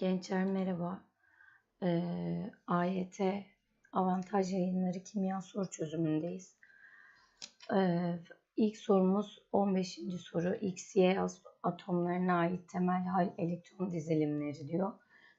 Gençler merhaba. Ee, AYT Avantaj Yayınları Kimya Soru Çözümündeyiz. Ee, ilk sorumuz 15. soru. X, Y atomlarına ait temel hal elektron dizilimleri diyor.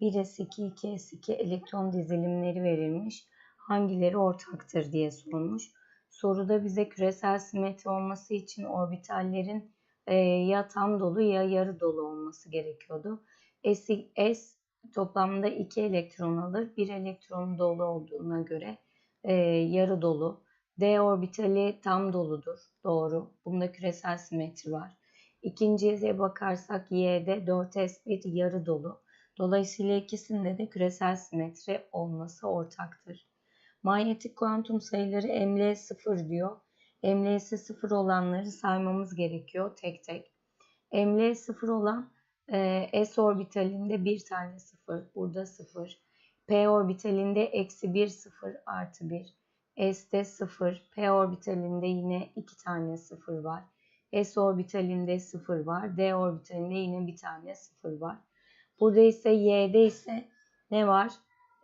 1s2, 2s2 elektron dizilimleri verilmiş. Hangileri ortaktır diye sormuş. Soruda bize küresel simetri olması için orbitallerin e, ya tam dolu ya yarı dolu olması gerekiyordu. S, S toplamda 2 elektron alır. 1 elektron dolu olduğuna göre e, yarı dolu. D orbitali tam doludur. Doğru. Bunda küresel simetri var. İkinciye bakarsak Y'de 4S1 yarı dolu. Dolayısıyla ikisinde de küresel simetri olması ortaktır. Manyetik kuantum sayıları ML 0 diyor. ML'si 0 olanları saymamız gerekiyor tek tek. ML 0 olan e, S orbitalinde bir tane 0. Burada 0. P orbitalinde eksi 1 0 artı 1. S'de 0. P orbitalinde yine 2 tane 0 var. S orbitalinde 0 var. D orbitalinde yine bir tane 0 var. Burada ise Y'de ise ne var?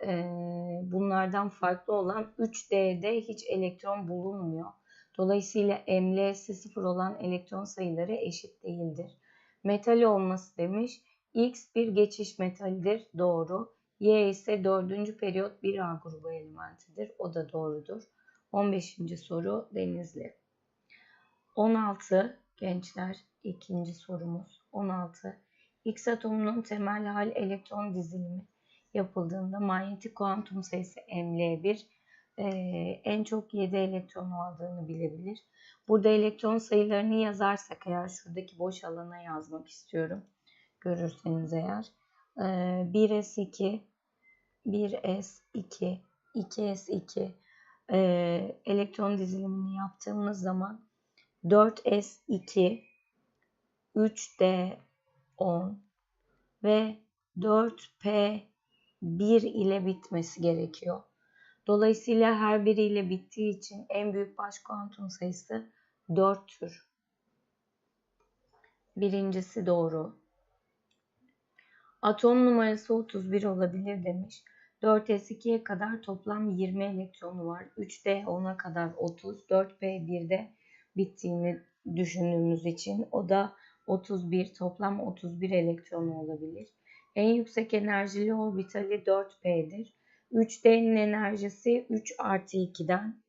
Ee, bunlardan farklı olan 3D'de hiç elektron bulunmuyor. Dolayısıyla ML'si 0 olan elektron sayıları eşit değildir. Metal olması demiş. X bir geçiş metalidir. Doğru. Y ise 4. periyot 1A grubu elementidir. O da doğrudur. 15. soru Denizli. 16 gençler ikinci sorumuz. 16. X atomunun temel hal elektron dizilimi yapıldığında manyetik kuantum sayısı ML1 e, en çok 7 elektron aldığını bilebilir. Burada elektron sayılarını yazarsak eğer şuradaki boş alana yazmak istiyorum. Görürseniz eğer. E, 1S2, 1S2, 2S2 e, elektron dizilimini yaptığımız zaman 4S2, 3D10 ve 4P1 ile bitmesi gerekiyor. Dolayısıyla her biriyle bittiği için en büyük baş kuantum sayısı 4'tür. Birincisi doğru. Atom numarası 31 olabilir demiş. 4s2'ye kadar toplam 20 elektronu var. 3d 10'a kadar 30, 4p 1'de bittiğini düşündüğümüz için o da 31 toplam 31 elektronu olabilir. En yüksek enerjili orbitali 4p'dir. 3D'nin enerjisi 3 artı 2'den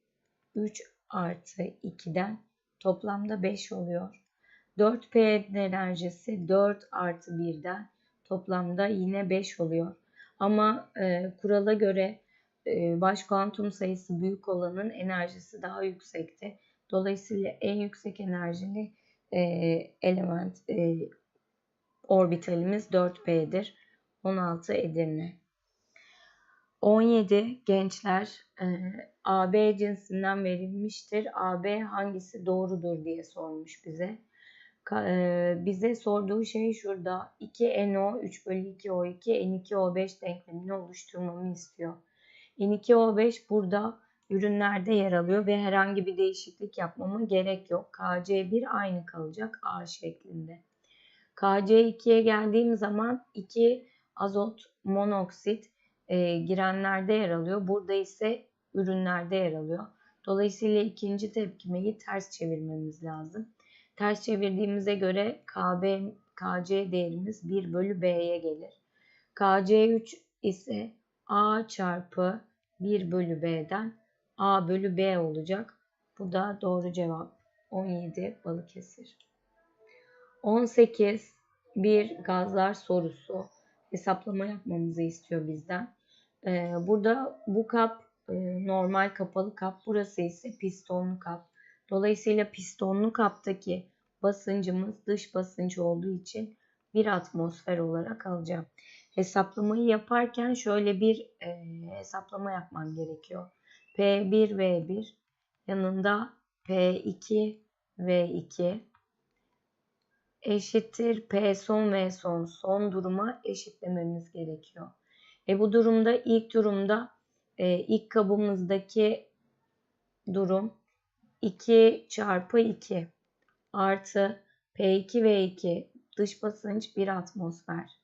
3 artı 2'den toplamda 5 oluyor. 4P'nin enerjisi 4 artı 1'den toplamda yine 5 oluyor. Ama e, kurala göre e, baş kuantum sayısı büyük olanın enerjisi daha yüksekti. Dolayısıyla en yüksek enerjili e, element e, orbitalimiz 4P'dir. 16 Edirne. 17 gençler e, AB cinsinden verilmiştir. AB hangisi doğrudur diye sormuş bize. E, bize sorduğu şey şurada 2NO 3 bölü 2O2 N2O5 denklemini oluşturmamı istiyor. N2O5 burada ürünlerde yer alıyor ve herhangi bir değişiklik yapmama gerek yok. KC1 aynı kalacak A şeklinde. KC2'ye geldiğim zaman 2 azot monoksit e, girenlerde yer alıyor. Burada ise ürünlerde yer alıyor. Dolayısıyla ikinci tepkimeyi ters çevirmemiz lazım. Ters çevirdiğimize göre KB, KC değerimiz 1 bölü B'ye gelir. KC3 ise A çarpı 1 bölü B'den A bölü B olacak. Bu da doğru cevap. 17 Balıkesir. 18 bir gazlar sorusu hesaplama yapmamızı istiyor bizden. Ee, burada bu kap e, normal kapalı kap. Burası ise pistonlu kap. Dolayısıyla pistonlu kaptaki basıncımız dış basınç olduğu için bir atmosfer olarak alacağım. Hesaplamayı yaparken şöyle bir e, hesaplama yapmam gerekiyor. P1 V1 yanında P2 V2 eşittir P son V son son duruma eşitlememiz gerekiyor. E bu durumda ilk durumda e, ilk kabımızdaki durum 2 çarpı 2 artı P2 ve 2 dış basınç 1 atmosfer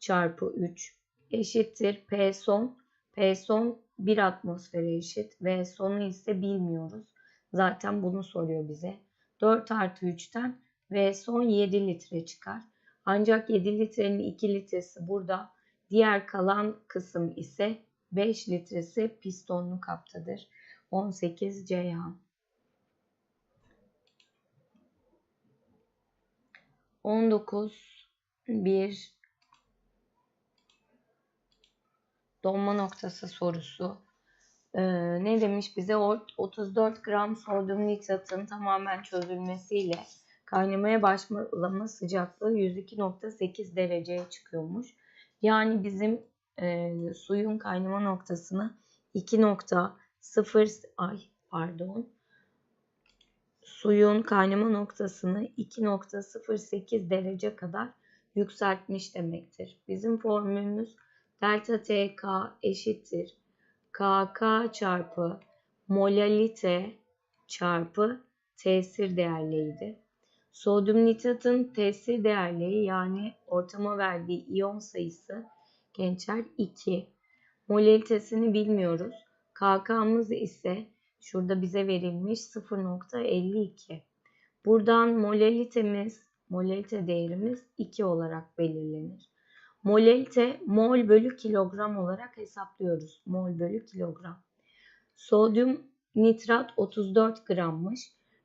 çarpı 3 eşittir P son. P son 1 atmosfere eşit ve sonu ise bilmiyoruz. Zaten bunu soruyor bize. 4 artı 3'ten V son 7 litre çıkar. Ancak 7 litrenin 2 litresi burada. Diğer kalan kısım ise 5 litresi pistonlu kaptadır. 18 Ceyhan. 19 1 donma noktası sorusu. Ee, ne demiş bize? 34 gram sodyum nitratın tamamen çözülmesiyle kaynamaya başlama sıcaklığı 102.8 dereceye çıkıyormuş. Yani bizim e, suyun kaynama noktasını 2.0 ay pardon suyun kaynama noktasını 2.08 derece kadar yükseltmiş demektir. Bizim formülümüz delta TK eşittir KK çarpı molalite çarpı tesir değerliydi. Sodyum nitratın tesir değerleri yani ortama verdiği iyon sayısı gençler 2. Molalitesini bilmiyoruz. KK'mız ise şurada bize verilmiş 0.52. Buradan molalitemiz, molalite değerimiz 2 olarak belirlenir. Molalite mol bölü kilogram olarak hesaplıyoruz. Mol bölü kilogram. Sodyum nitrat 34 grammış.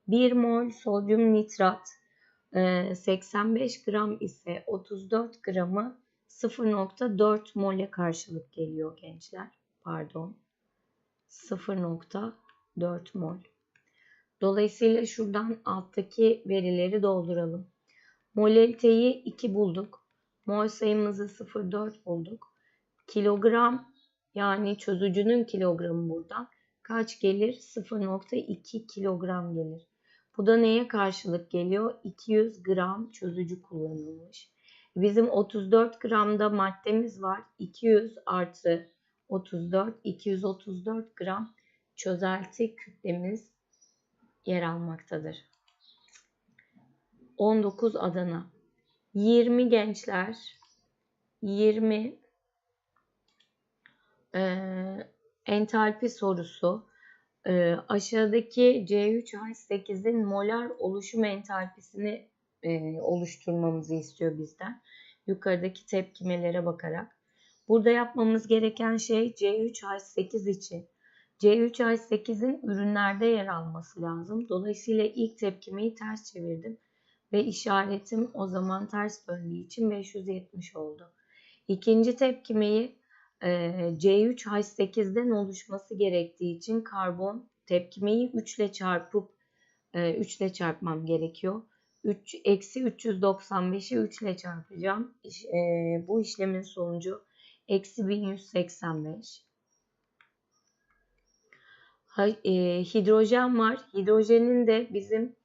1 mol sodyum nitrat 85 e, gram ise 34 gramı 0.4 mole karşılık geliyor gençler. Pardon. 0.4 mol. Dolayısıyla şuradan alttaki verileri dolduralım. Molaliteyi 2 bulduk. Mol sayımızı 0.4 bulduk. Kilogram yani çözücünün kilogramı buradan kaç gelir? 0.2 kilogram gelir. Bu da neye karşılık geliyor? 200 gram çözücü kullanılmış. Bizim 34 gramda maddemiz var. 200 artı 34, 234 gram çözelti kütlemiz yer almaktadır. 19 Adana. 20 gençler, 20 e, entalpi sorusu. E, aşağıdaki C3H8'in molar oluşum entalpisini e, oluşturmamızı istiyor bizden. Yukarıdaki tepkimelere bakarak. Burada yapmamız gereken şey C3H8 için C3H8'in ürünlerde yer alması lazım. Dolayısıyla ilk tepkimeyi ters çevirdim ve işaretim o zaman ters döndüğü için 570 oldu. İkinci tepkimeyi C3H8'den oluşması gerektiği için karbon tepkimeyi 3 ile çarpıp e, 3 ile çarpmam gerekiyor. 3 eksi 395'i 3 ile çarpacağım. Bu işlemin sonucu eksi 1185. Ha, e, hidrojen var. Hidrojenin de bizim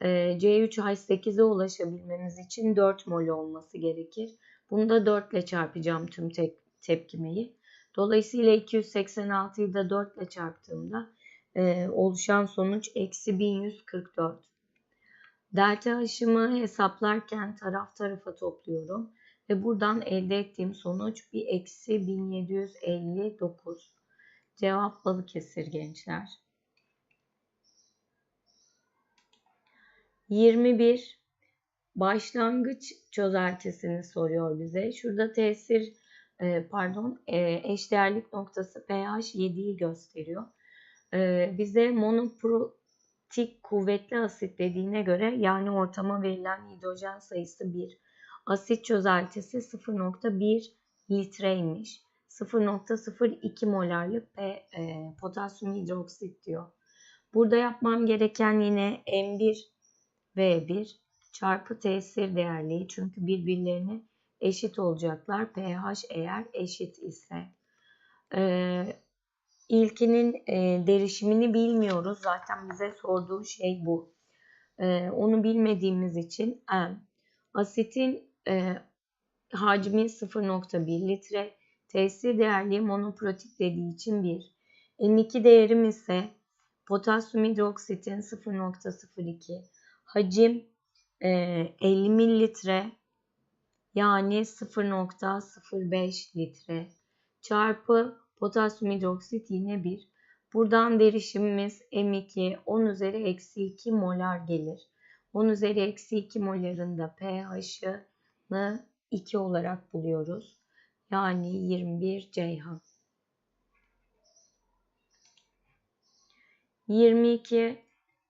e, C3H8'e ulaşabilmemiz için 4 mol olması gerekir. Bunu da 4 ile çarpacağım tüm te tepkimeyi. Dolayısıyla 286'yı da 4 ile çarptığımda e, oluşan sonuç eksi 1144. Delta aşımı hesaplarken taraf tarafa topluyorum. Ve buradan elde ettiğim sonuç bir eksi 1759. Cevap Balıkesir gençler. 21 başlangıç çözeltisini soruyor bize. Şurada tesir e, pardon e, eşdeğerlik noktası pH 7'yi gösteriyor. E, bize monoprotik kuvvetli asit dediğine göre yani ortama verilen hidrojen sayısı 1. Asit çözeltisi 0.1 litreymiş. 0.02 molarlık P, e, potasyum hidroksit diyor. Burada yapmam gereken yine M1 V1 çarpı tesir değerliği çünkü birbirlerine eşit olacaklar. pH eğer eşit ise. Ee, ilkinin e, derişimini bilmiyoruz. Zaten bize sorduğu şey bu. Ee, onu bilmediğimiz için M. Asitin e, hacmi 0.1 litre. Tesir değerli monoprotik dediği için 1. N2 değerim ise potasyum hidroksitin 0.02. Hacim e, 50 mililitre. Yani 0.05 litre çarpı potasyum hidroksit yine 1. Buradan derişimimiz M2 10 üzeri eksi 2 molar gelir. 10 üzeri eksi 2 moların da pH'ını 2 olarak buluyoruz. Yani 21 Ceyhan. 22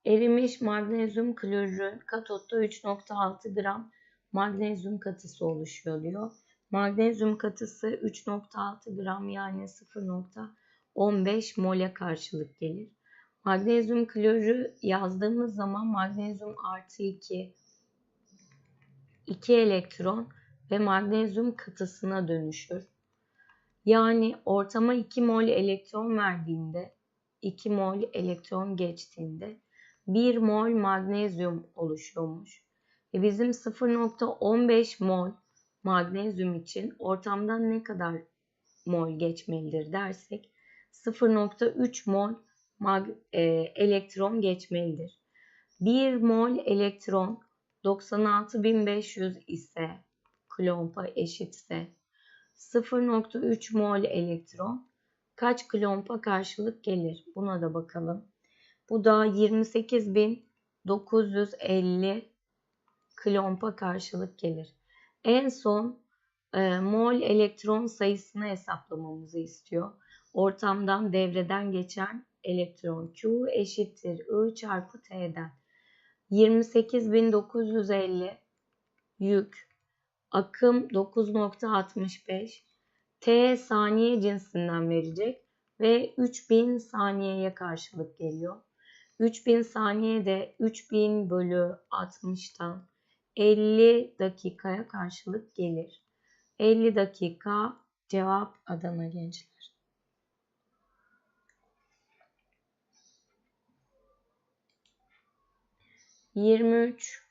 erimiş magnezyum klorürün katotta 3.6 gram magnezyum katısı oluşuyor diyor. Magnezyum katısı 3.6 gram yani 0.15 mole karşılık gelir. Magnezyum klorürü yazdığımız zaman magnezyum artı 2 2 elektron ve magnezyum katısına dönüşür. Yani ortama 2 mol elektron verdiğinde 2 mol elektron geçtiğinde 1 mol magnezyum oluşuyormuş. E bizim 0.15 mol magnezyum için ortamdan ne kadar mol geçmelidir dersek 0.3 mol mag, e, elektron geçmelidir. 1 mol elektron 96.500 ise klompa eşitse 0.3 mol elektron kaç klompa karşılık gelir? Buna da bakalım. Bu da 28.950 klompa karşılık gelir. En son e, mol elektron sayısını hesaplamamızı istiyor. Ortamdan devreden geçen elektron Q eşittir I çarpı T'den. 28.950 yük, akım 9.65, T saniye cinsinden verecek ve 3000 saniyeye karşılık geliyor. 3000 saniyede 3000 bölü 60'tan 50 dakikaya karşılık gelir. 50 dakika cevap Adana gençler. Yirmi üç.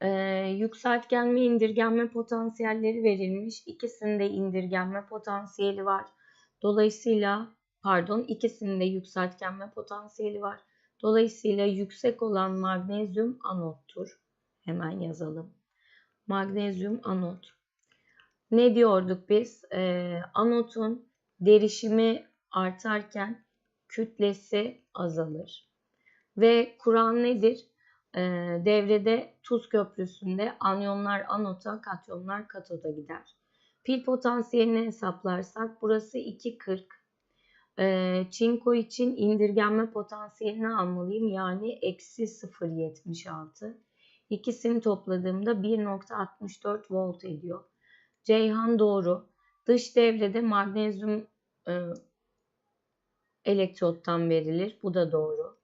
Ee, yükseltgenme indirgenme potansiyelleri verilmiş. İkisinde indirgenme potansiyeli var. Dolayısıyla pardon ikisinde yükseltgenme potansiyeli var. Dolayısıyla yüksek olan magnezyum anottur. Hemen yazalım. Magnezyum anot. Ne diyorduk biz? Ee, anotun derişimi artarken kütlesi azalır. Ve Kur'an nedir? Ee, devrede tuz köprüsünde anyonlar anota, katyonlar katoda gider. Pil potansiyelini hesaplarsak burası 2.40. Ee, çinko için indirgenme potansiyelini almalıyım. Yani eksi 0.76. İkisini topladığımda 1.64 volt ediyor. Ceyhan doğru. Dış devrede magnezyum e, elektrottan verilir. Bu da doğru.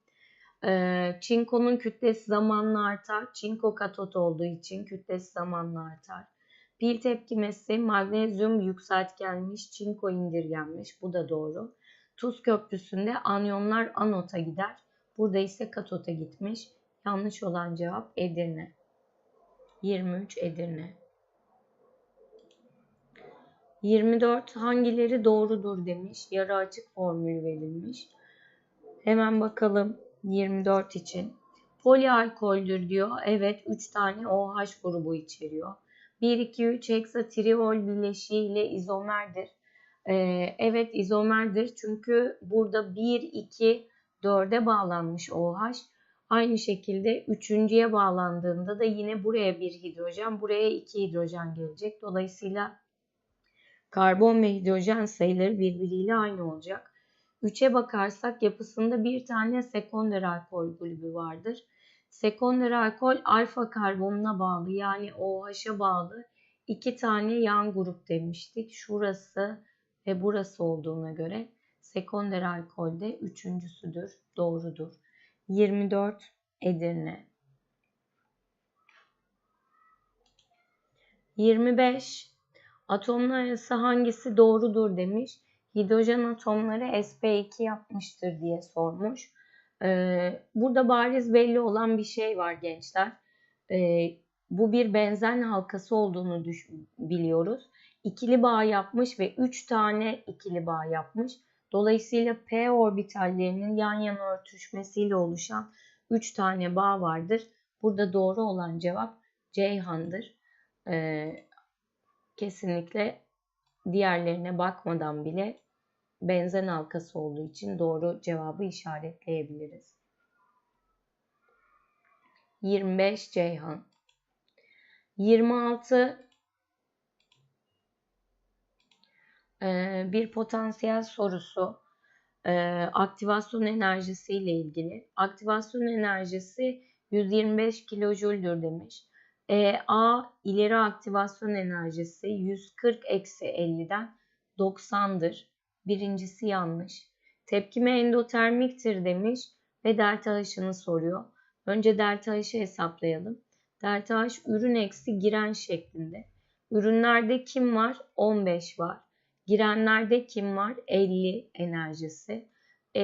E, çinkonun kütlesi zamanla artar. Çinko katot olduğu için kütlesi zamanla artar. Pil tepkimesi magnezyum yükseltgenmiş, çinko indirgenmiş. Bu da doğru. Tuz köprüsünde anyonlar anota gider. Burada ise katota gitmiş. Yanlış olan cevap Edirne. 23 Edirne. 24 hangileri doğrudur demiş. Yarı açık formülü verilmiş. Hemen bakalım 24 için. Polialkoldür diyor. Evet 3 tane OH grubu içeriyor. 1, 2, 3 heksatriol bileşiği ile izomerdir. Ee, evet izomerdir çünkü burada 1, 2, 4'e bağlanmış OH. Aynı şekilde üçüncüye bağlandığında da yine buraya bir hidrojen, buraya iki hidrojen gelecek. Dolayısıyla karbon ve hidrojen sayıları birbiriyle aynı olacak. 3'e bakarsak yapısında bir tane sekonder alkol grubu vardır. Sekonder alkol alfa karbonuna bağlı yani OH'a bağlı iki tane yan grup demiştik. Şurası ve burası olduğuna göre sekonder alkolde üçüncüsüdür, doğrudur. 24 Edirne 25 Atomlar arası hangisi doğrudur demiş. Hidrojen atomları sp2 yapmıştır diye sormuş. Ee, burada bariz belli olan bir şey var gençler. Ee, bu bir benzen halkası olduğunu biliyoruz. İkili bağ yapmış ve 3 tane ikili bağ yapmış. Dolayısıyla p orbitallerinin yan yana örtüşmesiyle oluşan 3 tane bağ vardır. Burada doğru olan cevap Ceyhan'dır. Ee, kesinlikle diğerlerine bakmadan bile benzen halkası olduğu için doğru cevabı işaretleyebiliriz. 25 Ceyhan 26 bir potansiyel sorusu aktivasyon enerjisi ile ilgili. Aktivasyon enerjisi 125 kilojüldür demiş. E, A ileri aktivasyon enerjisi 140 eksi 50'den 90'dır. Birincisi yanlış. Tepkime endotermiktir demiş ve delta H'ını soruyor. Önce delta H'ı hesaplayalım. Delta H ürün eksi giren şeklinde. Ürünlerde kim var? 15 var. Girenlerde kim var? 50 enerjisi. Ee,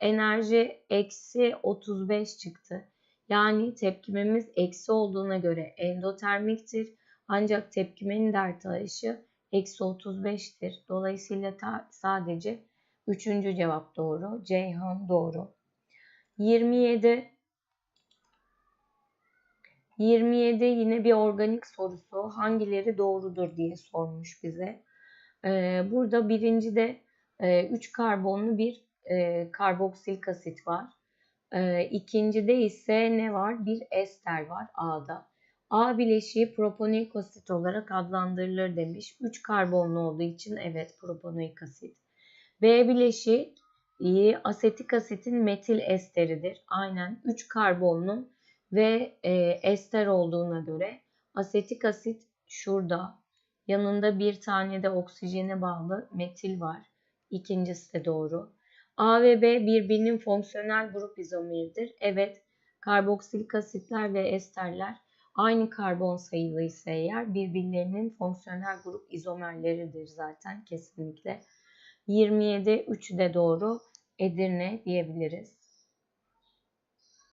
enerji eksi 35 çıktı. Yani tepkimemiz eksi olduğuna göre endotermiktir. Ancak tepkimenin delta H'ı eksi 35'tir. Dolayısıyla sadece üçüncü cevap doğru. Ceyhan doğru. 27 27 yine bir organik sorusu. Hangileri doğrudur diye sormuş bize. Ee, burada birinci de 3 e, karbonlu bir e, karboksil asit var. Ee, ikincide ise ne var? Bir ester var A'da. A bileşiği proponik asit olarak adlandırılır demiş. 3 karbonlu olduğu için evet proponik asit. B bileşiği asetik asitin metil esteridir. Aynen 3 karbonlu ve e, ester olduğuna göre asetik asit şurada. Yanında bir tane de oksijene bağlı metil var. İkincisi de doğru. A ve B birbirinin fonksiyonel grup izomeridir. Evet, karboksilik asitler ve esterler aynı karbon sayılıysa eğer birbirlerinin fonksiyonel grup izomerleridir zaten kesinlikle. 27 3 de doğru Edirne diyebiliriz.